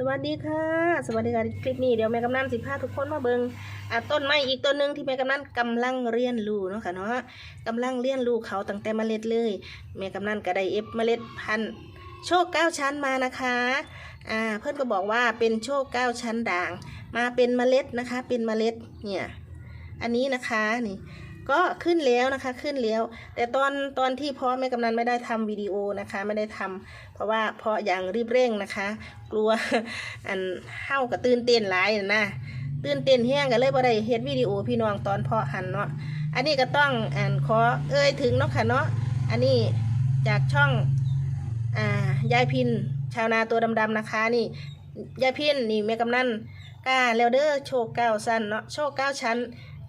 สวัสดีค่ะ สวัสดีค่ะคลิปนี้เดี๋ยวแม่กำนันสิพาทุกคนมาเบิงอะต้นไม้อีกต้นหนึ่งที่แม่กำนันกำลังเรียนรู้เนาะค่ะเนาะกำลังเรียนรู้เขาตั้งแต่เมล็ดเลยแม่กำนันก็ได้เอฟเมล็ดพันธุ์โชคเก้าชั้นมานะคะอ่าเพื่อนก็บอกว่าเป็นโชคเก้าชั้นด่าง มาเป็นเมล็ดนะคะ เป็นเมล็ดเนี่ยอันนี้นะคะนี่ ก็ขึ้นแล้วนะคะขึ้นแล้ว แต่ตอนตอนที่เพาะแม่กำนันไม่ได้ทำวิดีโอนะคะ ไม่ได้ทำเพราะว่าเพาะอย่างรีบเร่งนะคะ กลัวอันเฮากับตื่นเต้นหลายนะตื่นเต้นแห้งกันเลยบ่ได้เฮ็ดวิดีโอพี่น้องตอนเพาะหันเนาะอันนี้ก็ต้องอ่านขอเอ้ยถึงเนาะค่ะเนาะอันนี้จากช่องอ่ายายพินชาวนาตัวดำๆนะคะนี่ยายพินนี่แม่กำนันก้าแล้วเด้อโชคเก้าสั้นเนาะโชคเก้าชั้น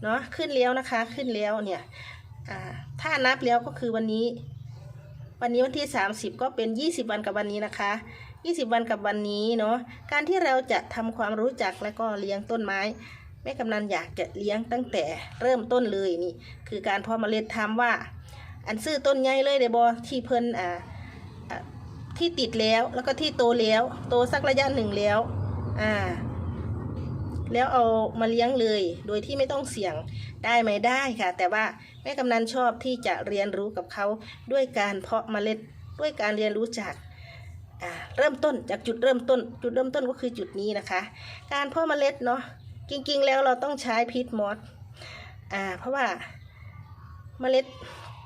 เนาะขึ้นแล้วนะคะ ขึ้นแล้วเนี่ยถ้านับแล้วก็คือวันนี้ วันนี้วันที่ 30 ก็เป็น 20 วันกับวันนี้นะคะ 20 วันกับวันนี้เนาะการที่เราจะทำความรู้จักและก็เลี้ยงต้นไม้แม่กำนันอยากจะเลี้ยงตั้งแต่เริ่มต้นเลยนี่ คือการเพาะเมล็ดทำว่า อันซื้อต้นใหญ่เลยเดบอที่เพิ่นอ่าที่ติดแล้วแล้วก็ที่โตแล้ว โตสักระยะหนึ่งแล้วอ่า แล้วเอามาเลี้ยงเลย โดยที่ไม่ต้องเสี่ยงได้ไหมได้ค่ะ แต่ว่าแม่กำนันชอบที่จะเรียนรู้กับเขาด้วยการเพาะเมล็ดด้วยการเรียนรู้จากเริ่มต้นจากจุดเริ่มต้น จุดเริ่มต้นก็คือจุดนี้นะคะ การเพาะเมล็ดเนาะจริงๆ แล้วเราต้องใช้พีทมอสอ่าเพราะว่าเมล็ด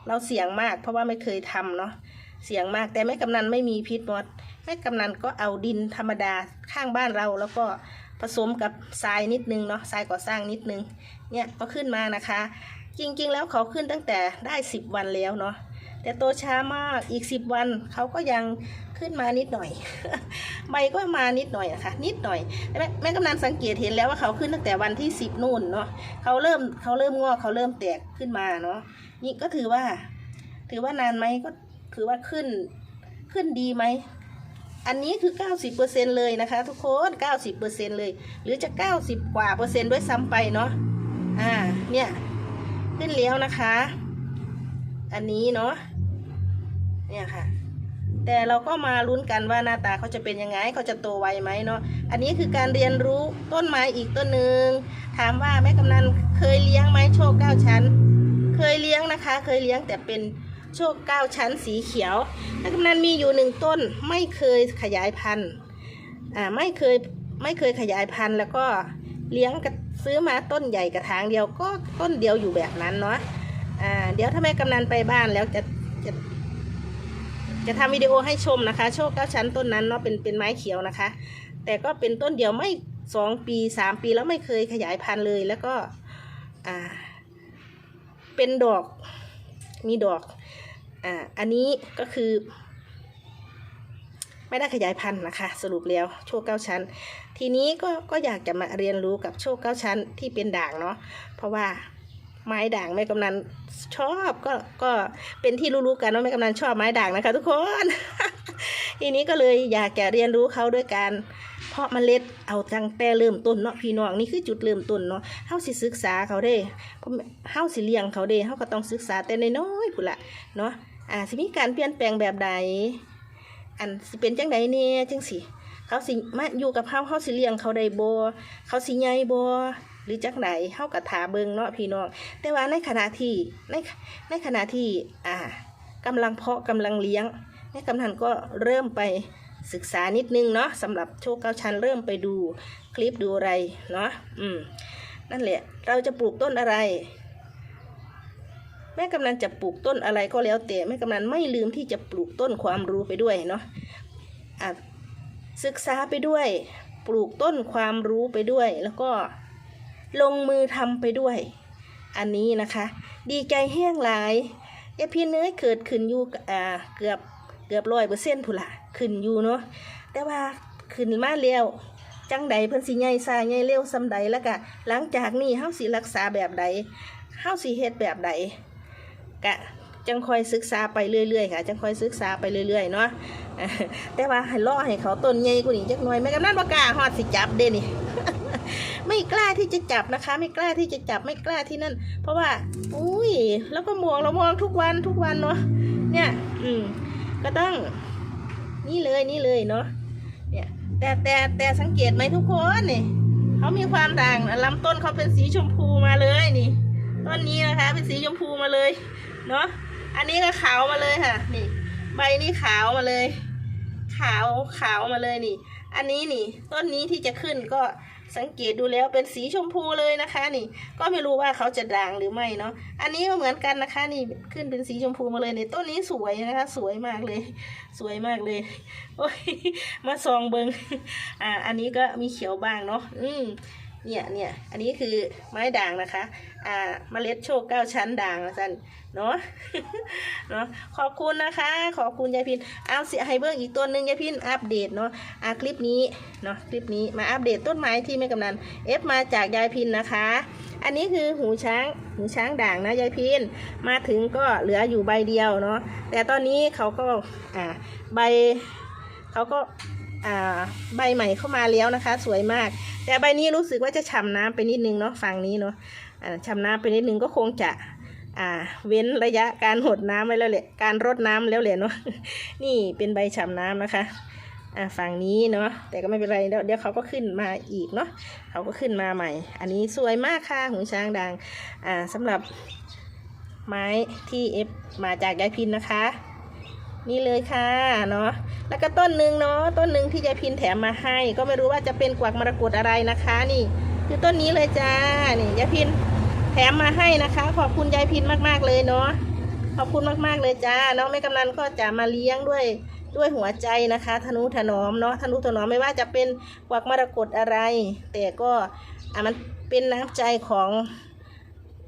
เราเสี่ยงมาก เพราะว่าไม่เคยทำเนาะเสี่ยงมากแต่แม่กำนันไม่มีพีทมอสแม่กำนันก็เอาดินธรรมดาข้างบ้านเราแล้วก็ ผสมกับทรายนิดนึงเนาะทรายก่อสร้างนิดนึงเนี่ยก็ขึ้นมานะคะ จริงๆแล้วเขาขึ้นตั้งแต่ได้สิบวันแล้วเนาะแต่โตช้ามากอีกสิบวันเขาก็ยังขึ้นมานิดหน่อย ใบก็มานิดหน่อยนะคะนิดหน่อยแม่แม่กำนันสังเกตเห็นแล้วว่าเขาขึ้นตั้งแต่วันที่สิบนู่นเนาะเขาเริ่มเขาเริ่มงอกเขาเริ่มแตกขึ้นมาเนาะนี่ก็ถือว่า ถือว่านานไหมก็ถือว่าขึ้นขึ้นดีไหม อันนี้คือ 90%เลยนะคะ ทุกคน 90%เลย หรือจะ 90 กว่าเปอร์เซ็นต์ด้วยซ้ำไปเนาะ อ่า เนี่ย ขึ้นแล้วนะคะ อันนี้เนาะ เนี่ยค่ะ แต่เราก็มาลุ้นกันว่าหน้าตาเขาจะเป็นยังไง เขาจะโตไวไหมเนาะ อันนี้คือการเรียนรู้ต้นไม้อีกต้นหนึ่ง ถามว่าแม่กำนันเคยเลี้ยงไหมโชคเก้าชั้น เคยเลี้ยงนะคะ เคยเลี้ยงแต่เป็น โชคเก้าชั้นสีเขียวแล้วกำนันมีอยู่หนึ่งต้นไม่เคยขยายพันธุ์อ่าไม่เคยไม่เคยขยายพันธุ์แล้วก็เลี้ยงกซื้อมาต้นใหญ่กระถางเดียวก็ต้นเดียวอยู่แบบนั้นเนาะอ่าเดี๋ยวถ้าแม่กำนันไปบ้านแล้วจะจะจะทำวิดีโอให้ชมนะคะ โชคเก้าชั้นต้นนั้นเนาะเป็นเป็นไม้เขียวนะคะ แต่ก็เป็นต้นเดียวไม่สองปีสามปีแล้วไม่เคยขยายพันธุ์เลยแล้วก็อ่าเป็นดอกมีดอก อ่าอันนี้ก็คือ ไม่ได้ขยายพันธุ์นะคะ สรุปแล้วโชคเก้าชั้น ทีนี้ก็ก็อยากจะมาเรียนรู้กับโชคเก้าชั้นที่เป็นด่างเนาะเพราะว่าไม้ด่างแม่กำนันชอบก็ก็เป็นที่รู้ๆกันว่าแม่กำนันชอบไม้ด่างนะคะ ทุกคน ทีนี้ก็เลยอยากจะเรียนรู้เขาด้วยการเพาะเมล็ดเอาตั้งแต่เริ่มต้นเนาะพี่น้องนี่คือจุดเริ่มต้นเนาะเฮาสิศึกษาเขาเด้เพราะเฮาสิเลี้ยงเขาเด้เฮาก็ต้องศึกษาแต่น้อยๆพุ่นละเนาะ อ่าสิมีการเปลี่ยนแปลงแบบใด อันสิเป็นจังใดเนี่ยจังสิเขาสิมาอยู่กับเฮาเฮาสิเลี้ยงเขาได้บ่เขาสิใหญ่บ่หรือจังไดเฮาก็ถาเบิงเนาะพี่น้องแต่ว่าในขณะที่ในในขณะที่อ่ากำลังเพาะกำลังเลี้ยงแม่กำนันก็เริ่มไปศึกษานิดนึงเนาะสำหรับโชคเก้าชั้นเริ่มไปดูคลิปดูอะไรเนาะอืมนั่นแหละเราจะปลูกต้นอะไร แม่กำนันจะปลูกต้นอะไรก็แล้วแต่แม่กำนันไม่ลืมที่จะปลูกต้นความรู้ไปด้วยเนาะะศึกษาไปด้วย ปลูกต้นความรู้ไปด้วย แล้วก็ลงมือทำไปด้วย อันนี้นะคะ ดีใจแห้งหลายยาพี่เนื้อเกิดขึ้นอยู่อ่าเกือบเกือบร้อยเปอร์เซ็นต์ผู้นละขึ้นอยู่เนาะแต่ว่าขึ้นมาแล้วจังใดเพิ่นสิใหญ่ซาใหญ่เร็วซำใดแล้วก็หลังจากนี้เฮาสิรักษาแบบใดเฮาสิเฮ็ดแบบใด กะจังคอยศึกษาไปเรื่อยๆค่ะจังคอยศึกษาไปเรื่อยๆเนาะแต่ว่าให้ล่อให้เขาต้นใหญ่กว่านี้จักหน่อยแม่กำนันบ่กล้าฮอดสิจับเด้นี่ไม่กล้าที่จะจับนะคะ ไม่กล้าที่จะจับไม่กล้าที่นั่น เพราะว่า อุ้ย แล้วก็มองเรามองทุกวันทุกวันเนาะเนี่ย อืม ก็ต้อง นี่เลยนี่เลยเนาะเนี่ย แต่แต่แต่สังเกตไหมทุกคนนี่เขามีความด่างลำต้นเขาเป็นสีชมพูมาเลยนี่ต้นนี้นะคะ เป็นสีชมพูมาเลย เนาะอันนี้ก็ขาวมาเลยค่ะ นี่ ใบนี้ขาวมาเลย ขาวขาวมาเลยนี่ อันนี้นี่ ต้นนี้ที่จะขึ้นก็สังเกตดูแล้วเป็นสีชมพูเลยนะคะ นี่ ก็ไม่รู้ว่าเขาจะด่างหรือไม่เนาะอันนี้ก็เหมือนกันนะคะ นี่ขึ้นเป็นสีชมพูมาเลยในต้นนี้สวยนะคะ สวยมากเลย สวยมากเลยโอ้ยมาซองเบิงอ่า อันนี้ก็มีเขียวบ้างเนาะอืม เนี่ยเนี่ยอันนี้คือไม้ด่างนะคะ อ่าเมล็ดโชคเก้าชั้นด่างนะจันเนาะเนาะขอบคุณนะคะ ขอบคุณยายพินเอาเสียให้เบิ้งอีกตัวหนึ่งยายพินอัปเดตเนาะอ่าคลิปนี้เนาะคลิปนี้มาอัปเดตต้นไม้ที่แม่กำนันเอฟมาจากยายพินนะคะ อันนี้คือหูช้างหูช้างด่างนะยายพินมาถึงก็เหลืออยู่ใบเดียวเนาะแต่ตอนนี้เขาก็อ่าใบเขาก็ ใบใหม่เข้ามาแล้วนะคะ สวยมาก แต่ใบนี้รู้สึกว่าจะฉ่ำน้ำไปนิดนึงเนาะฝั่งนี้เนาะอ่าฉ่ำน้ำไปนิดนึงก็คงจะเว้นระยะการหดน้ำไว้แล้วแหละการรดน้ำแล้วแหละเนาะนี่เป็นใบฉ่ำน้ำนะคะฝั่งนี้เนาะแต่ก็ไม่เป็นไรเดี๋ยวเดี๋ยวเขาก็ขึ้นมาอีกเนาะเขาก็ขึ้นมาใหม่ อันนี้สวยมากค่ะหูช้างด่างอ่าสำหรับไม้ที่เอฟมาจากยายพินนะคะ นี่เลยค่ะเนาะ แล้วก็ต้นหนึ่งเนาะต้นหนึ่งที่ยายพินแถมมาให้ ก็ไม่รู้ว่าจะเป็นกวักมรกตอะไรนะคะ นี่ คือต้นนี้เลยจ้านี่ยายพินแถมมาให้นะคะ ขอบคุณยายพินมากๆเลยเนาะขอบคุณมากๆเลยจ้าน้องแม่กำนันก็จะมาเลี้ยงด้วยด้วยหัวใจนะคะธนุถนอมเนาะธนุถนอมไม่ว่าจะเป็นกวักมรกตอะไร แต่ก็อะมันเป็นน้ำใจของ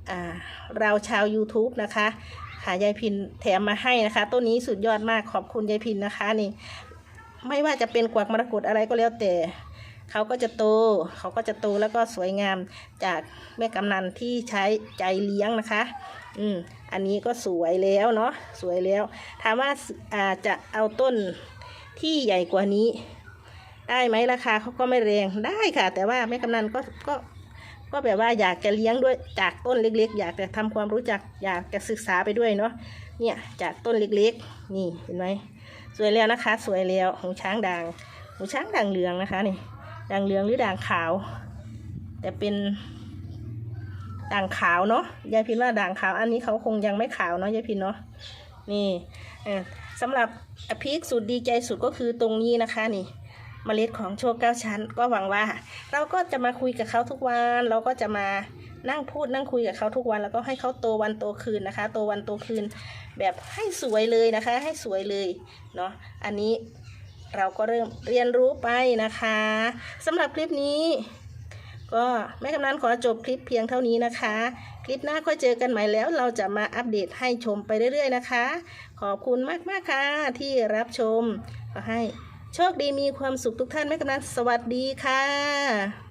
อ่าเราชาว YouTube นะคะ ค่ะยายพินแถมมาให้นะคะ ต้นนี้สุดยอดมากขอบคุณยายพินนะคะนี่ ไม่ว่าจะเป็นกวักมรกตอะไรก็แล้วแต่เขาก็จะโต เขาก็จะโตแล้วก็สวยงามจากแม่กำนันที่ใช้ใจเลี้ยงนะคะ อืม อันนี้ก็สวยแล้วเนาะ สวยแล้ว ถามว่าอาจะเอาต้นที่ใหญ่กว่านี้ ได้ไหมราคาเขาก็ไม่แรง ได้ค่ะ แต่ว่าแม่กำนันก็ก็ ก็แบบว่าอยากจะเลี้ยงด้วยจากต้นเล็กๆ อยากจะทำความรู้จักอยากจะศึกษาไปด้วยเนาะเนี่ยจากต้นเล็กๆ นี่เห็นไหมสวยแล้วนะคะ สวยแล้วหูช้างด่างหูช้างด่างเหลืองนะคะนี่ด่างเหลืองหรือด่างขาว แต่เป็นด่างขาวเนาะยายพินว่าด่างขาว อันนี้เขาคงยังไม่ขาวเนาะยายพินเนาะนี่สำหรับพีคสุดดีใจสุดก็คือตรงนี้นะคะนี่ เมล็ดของโชคเก้าชั้น ก็หวังว่า เราก็จะมาคุยกับเขาทุกวัน เราก็จะมานั่งพูดนั่งคุยกับเขาทุกวัน แล้วก็ให้เขาโตวันโตคืนนะคะ โตวันโตคืน แบบให้สวยเลยนะคะ ให้สวยเลยเนาะอันนี้เราก็เริ่มเรียนรู้ไปนะคะสำหรับคลิปนี้ ก็แม่กำนันขอจบคลิปเพียงเท่านี้นะคะ คลิปหน้าค่อยเจอกันใหม่แล้ว เราจะมาอัปเดตให้ชมไปเรื่อยๆนะคะ ขอบคุณมากๆค่ะที่รับชม ขอให้ โชคดีมีความสุขทุกท่านแม่กำนันสวัสดีค่ะ